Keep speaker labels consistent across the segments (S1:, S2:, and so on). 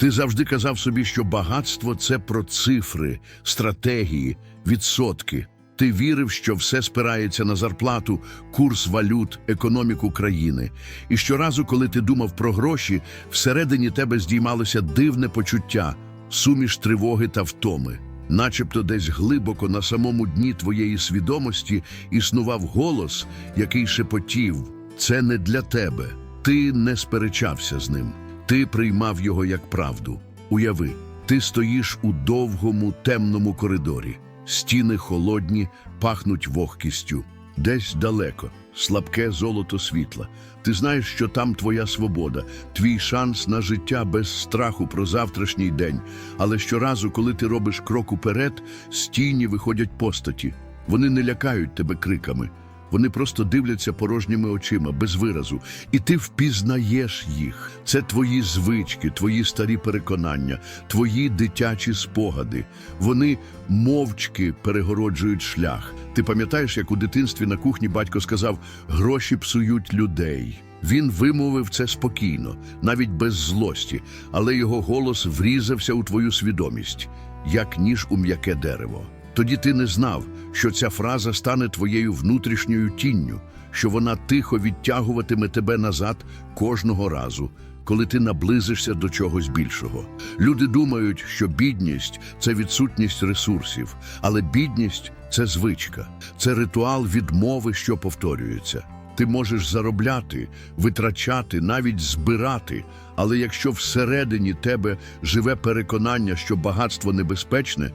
S1: Ти завжди казав собі, що багатство це про цифри, стратегії, відсотки. Ти вірив, що все спирається на зарплату, курс валют, економіку країни. І щоразу, коли ти думав про гроші, всередині тебе здіймалося дивне почуття, суміш тривоги та втоми. Начебто десь глибоко на самому дні твоєї свідомості існував голос, який шепотів: це не для тебе. Ти не сперечався з ним. Ти приймав його як правду. Уяви, ти стоїш у довгому темному коридорі. Стіни холодні, пахнуть вогкістю. Десь далеко, слабке золото світла. Ти знаєш, що там твоя свобода, твій шанс на життя без страху про завтрашній день. Але щоразу, коли ти робиш крок уперед, з виходять постаті. Вони не лякають тебе криками. Вони просто дивляться порожніми очима, без виразу, і ти впізнаєш їх. Це твої звички, твої старі переконання, твої дитячі спогади. Вони мовчки перегороджують шлях. Ти пам'ятаєш, як у дитинстві на кухні батько сказав: гроші псують людей. Він вимовив це спокійно, навіть без злості, але його голос врізався у твою свідомість, як ніж у м'яке дерево. Тоді ти не знав, що ця фраза стане твоєю внутрішньою тінню, що вона тихо відтягуватиме тебе назад кожного разу, коли ти наблизишся до чогось більшого. Люди думають, що бідність це відсутність ресурсів, але бідність це звичка, це ритуал відмови, що повторюється. Ти можеш заробляти, витрачати, навіть збирати, але якщо всередині тебе живе переконання, що багатство небезпечне,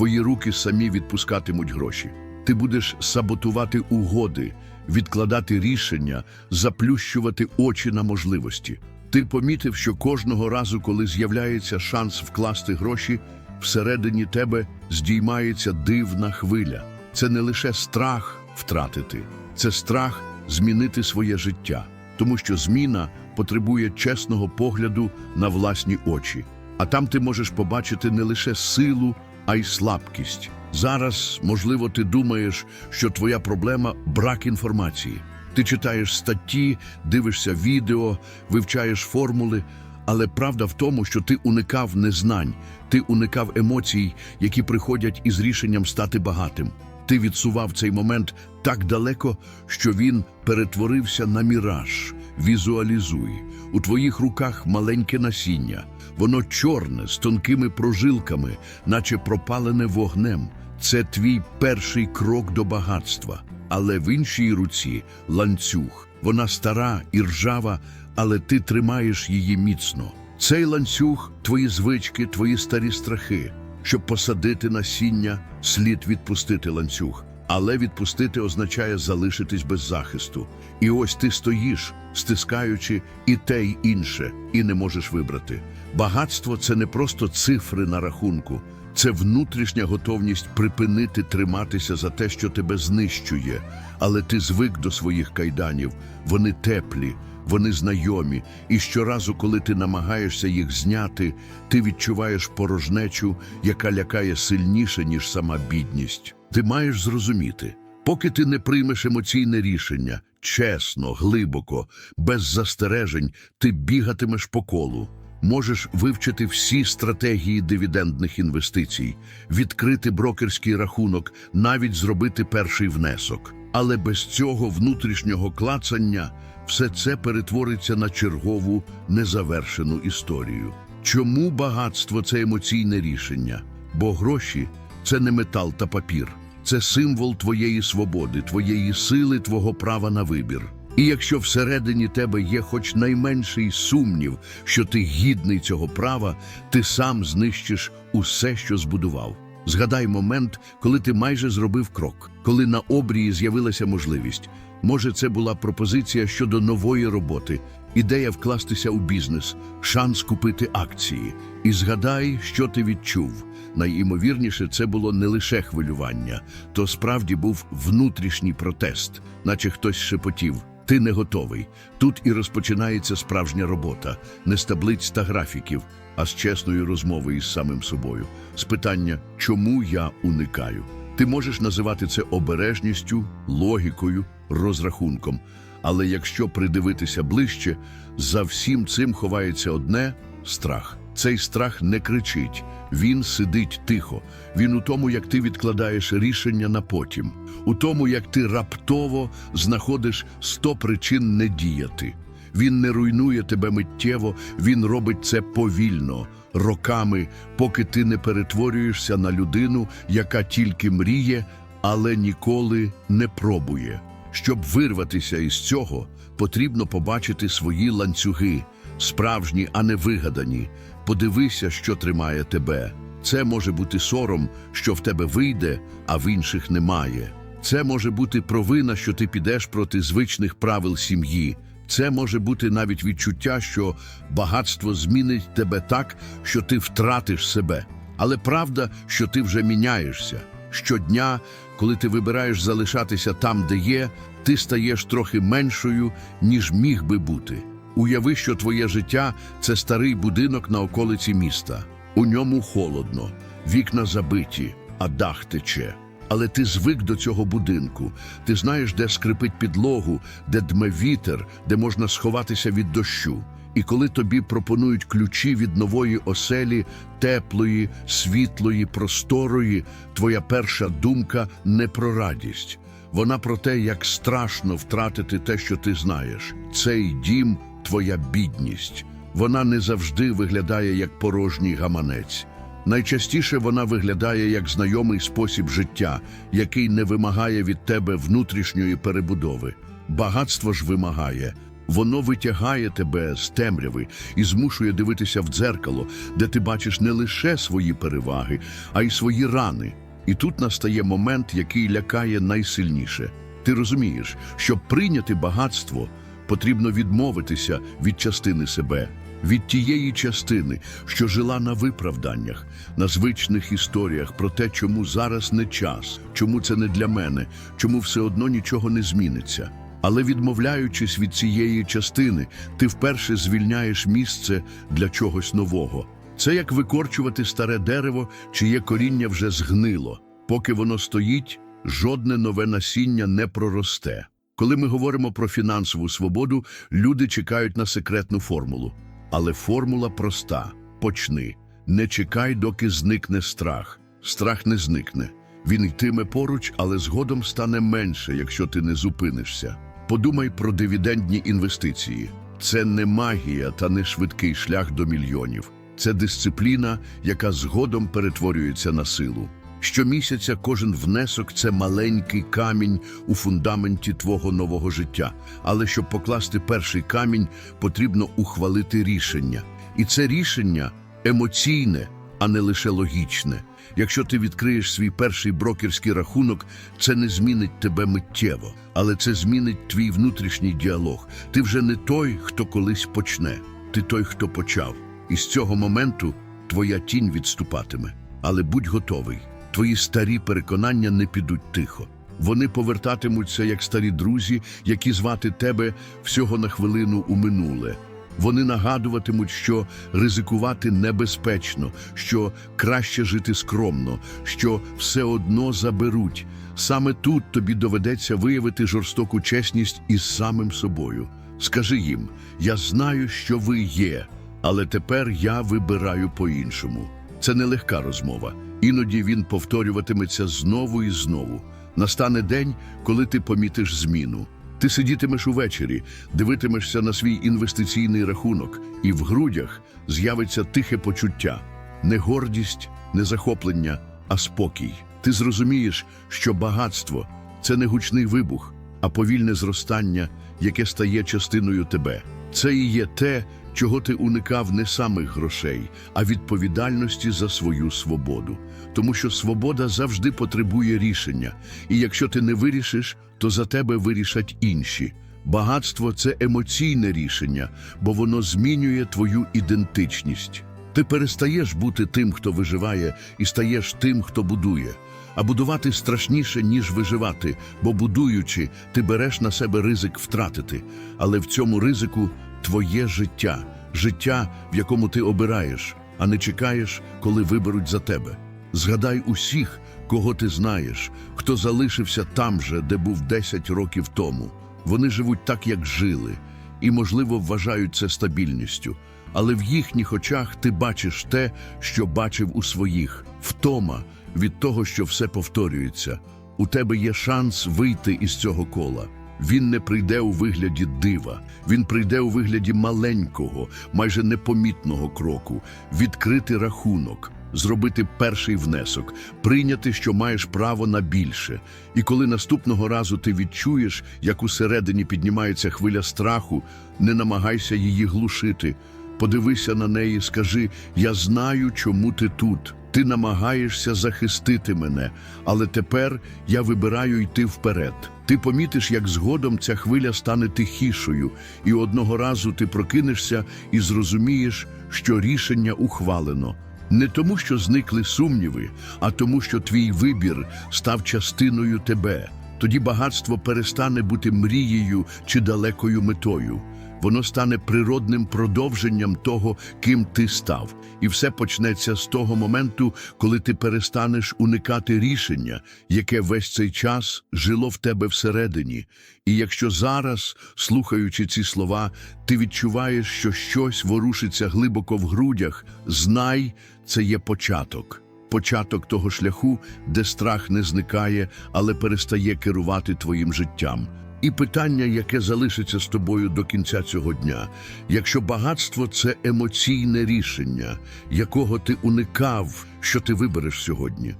S1: твої руки самі відпускатимуть гроші. Ти будеш саботувати угоди, відкладати рішення, заплющувати очі на можливості. Ти помітив, що кожного разу, коли з'являється шанс вкласти гроші, всередині тебе здіймається дивна хвиля. Це не лише страх втратити, це страх змінити своє життя, тому що зміна потребує чесного погляду на власні очі. А там ти можеш побачити не лише силу, а й слабкість. Зараз, можливо, ти думаєш, що твоя проблема брак інформації. Ти читаєш статті, дивишся відео, вивчаєш формули, але правда в тому, що ти уникав незнань, ти уникав емоцій, які приходять із рішенням стати багатим. Ти відсував цей момент так далеко, що він перетворився на міраж. Візуалізуй. У твоїх руках маленьке насіння. Воно чорне, з тонкими прожилками, наче пропалене вогнем. Це твій перший крок до багатства. Але в іншій руці ланцюг. Вона стара і ржава, але ти тримаєш її міцно. Цей ланцюг твої звички, твої старі страхи. Щоб посадити насіння, слід відпустити ланцюг. Але відпустити означає залишитись без захисту. І ось ти стоїш, стискаючи і те, й інше, і не можеш вибрати. Багатство це не просто цифри на рахунку, це внутрішня готовність припинити триматися за те, що тебе знищує. Але ти звик до своїх кайданів, вони теплі, вони знайомі, і щоразу, коли ти намагаєшся їх зняти, ти відчуваєш порожнечу, яка лякає сильніше, ніж сама бідність. Ти маєш зрозуміти, поки ти не приймеш емоційне рішення, чесно, глибоко, без застережень, ти бігатимеш по колу. Можеш вивчити всі стратегії дивідендних інвестицій, відкрити брокерський рахунок, навіть зробити перший внесок. Але без цього внутрішнього клацання все це перетвориться на чергову незавершену історію. Чому багатство це емоційне рішення? Бо гроші це не метал та папір, це символ твоєї свободи, твоєї сили, твого права на вибір. І якщо всередині тебе є хоч найменший сумнів, що ти гідний цього права, ти сам знищиш усе, що збудував. Згадай момент, коли ти майже зробив крок, коли на обрії з'явилася можливість. Може, це була пропозиція щодо нової роботи, ідея вкластися у бізнес, шанс купити акції. І згадай, що ти відчув. Найімовірніше, це було не лише хвилювання, то справді був внутрішній протест, наче хтось шепотів. Ти не готовий. Тут і розпочинається справжня робота, не з таблиць та графіків, а з чесної розмови із самим собою, з питання, чому я уникаю. Ти можеш називати це обережністю, логікою, розрахунком. Але якщо придивитися ближче, за всім цим ховається одне страх. Цей страх не кричить, він сидить тихо. Він у тому, як ти відкладаєш рішення на потім, у тому, як ти раптово знаходиш сто причин не діяти. Він не руйнує тебе миттєво, він робить це повільно, роками, поки ти не перетворюєшся на людину, яка тільки мріє, але ніколи не пробує. Щоб вирватися із цього, потрібно побачити свої ланцюги, справжні, а не вигадані. Подивися, що тримає тебе. Це може бути сором, що в тебе вийде, а в інших немає. Це може бути провина, що ти підеш проти звичних правил сім'ї. Це може бути навіть відчуття, що багатство змінить тебе так, що ти втратиш себе. Але правда, що ти вже міняєшся. Щодня, коли ти вибираєш залишатися там, де є, ти стаєш трохи меншою, ніж міг би бути. Уяви, що твоє життя це старий будинок на околиці міста. У ньому холодно, вікна забиті, а дах тече. Але ти звик до цього будинку. Ти знаєш, де скрипить підлогу, де дме вітер, де можна сховатися від дощу. І коли тобі пропонують ключі від нової оселі, теплої, світлої, просторої, твоя перша думка не про радість. Вона про те, як страшно втратити те, що ти знаєш. Цей дім твоя бідність. Вона не завжди виглядає як порожній гаманець. Найчастіше вона виглядає як знайомий спосіб життя, який не вимагає від тебе внутрішньої перебудови. Багатство ж вимагає. Воно витягає тебе з темряви і змушує дивитися в дзеркало, де ти бачиш не лише свої переваги, а й свої рани. І тут настає момент, який лякає найсильніше. Ти розумієш, щоб прийняти багатство, потрібно відмовитися від частини себе, від тієї частини, що жила на виправданнях, на звичних історіях про те, чому зараз не час, чому це не для мене, чому все одно нічого не зміниться. Але відмовляючись від цієї частини, ти вперше звільняєш місце для чогось нового. Це як викорчувати старе дерево, чиє коріння вже згнило. Поки воно стоїть, жодне нове насіння не проросте. Коли ми говоримо про фінансову свободу, люди чекають на секретну формулу. Але формула проста: почни. Не чекай, доки зникне страх. Страх не зникне. Він йтиме поруч, але згодом стане менше, якщо ти не зупинишся. Подумай про дивідендні інвестиції. Це не магія та не швидкий шлях до мільйонів. Це дисципліна, яка згодом перетворюється на силу. Щомісяця кожен внесок це маленький камінь у фундаменті твого нового життя. Але щоб покласти перший камінь, потрібно ухвалити рішення. І це рішення емоційне, а не лише логічне. Якщо ти відкриєш свій перший брокерський рахунок, це не змінить тебе миттєво, але це змінить твій внутрішній діалог. Ти вже не той, хто колись почне, ти той, хто почав. І з цього моменту твоя тінь відступатиме. Але будь готовий, твої старі переконання не підуть тихо. Вони повертатимуться як старі друзі, які звати тебе всього на хвилину у минуле. Вони нагадуватимуть, що ризикувати небезпечно, що краще жити скромно, що все одно заберуть. Саме тут тобі доведеться виявити жорстоку чесність із самим собою. Скажи їм: я знаю, що ви є, але тепер я вибираю по-іншому. Це нелегка розмова. Іноді він повторюватиметься знову і знову. Настане день, коли ти помітиш зміну. Ти сидітимеш увечері, дивитимешся на свій інвестиційний рахунок, і в грудях з'явиться тихе почуття, не гордість, не захоплення, а спокій. Ти зрозумієш, що багатство це не гучний вибух, а повільне зростання, яке стає частиною тебе. Це і є те, чого ти уникав не самих грошей, а відповідальності за свою свободу. Тому що свобода завжди потребує рішення, і якщо ти не вирішиш, то за тебе вирішать інші. Багатство це емоційне рішення, бо воно змінює твою ідентичність. Ти перестаєш бути тим, хто виживає, і стаєш тим, хто будує. А будувати страшніше, ніж виживати, бо будуючи, ти береш на себе ризик втратити. Але в цьому ризику твоє життя, життя, в якому ти обираєш, а не чекаєш, коли виберуть за тебе. Згадай усіх, кого ти знаєш, хто залишився там же, де був 10 років тому. Вони живуть так, як жили, і, можливо, вважають це стабільністю. але в їхніх очах ти бачиш те, що бачив у своїх втома від того, що все повторюється. У тебе є шанс вийти із цього кола. Він не прийде у вигляді дива, він прийде у вигляді маленького, майже непомітного кроку, відкрити рахунок, зробити перший внесок, прийняти, що маєш право на більше. І коли наступного разу ти відчуєш, як усередині піднімається хвиля страху, не намагайся її глушити. Подивися на неї, скажи: Я знаю, чому ти тут. Ти намагаєшся захистити мене, але тепер я вибираю йти вперед. Ти помітиш, як згодом ця хвиля стане тихішою, і одного разу ти прокинешся і зрозумієш, що рішення ухвалено. Не тому, що зникли сумніви, а тому, що твій вибір став частиною тебе. Тоді багатство перестане бути мрією чи далекою метою. Воно стане природним продовженням того, ким ти став. І все почнеться з того моменту, коли ти перестанеш уникати рішення, яке весь цей час жило в тебе всередині. І якщо зараз, слухаючи ці слова, ти відчуваєш, що щось ворушиться глибоко в грудях, знай, це є початок. Початок того шляху, де страх не зникає, але перестає керувати твоїм життям. І питання, яке залишиться з тобою до кінця цього дня, якщо багатство це емоційне рішення, якого ти уникав, що ти вибереш сьогодні.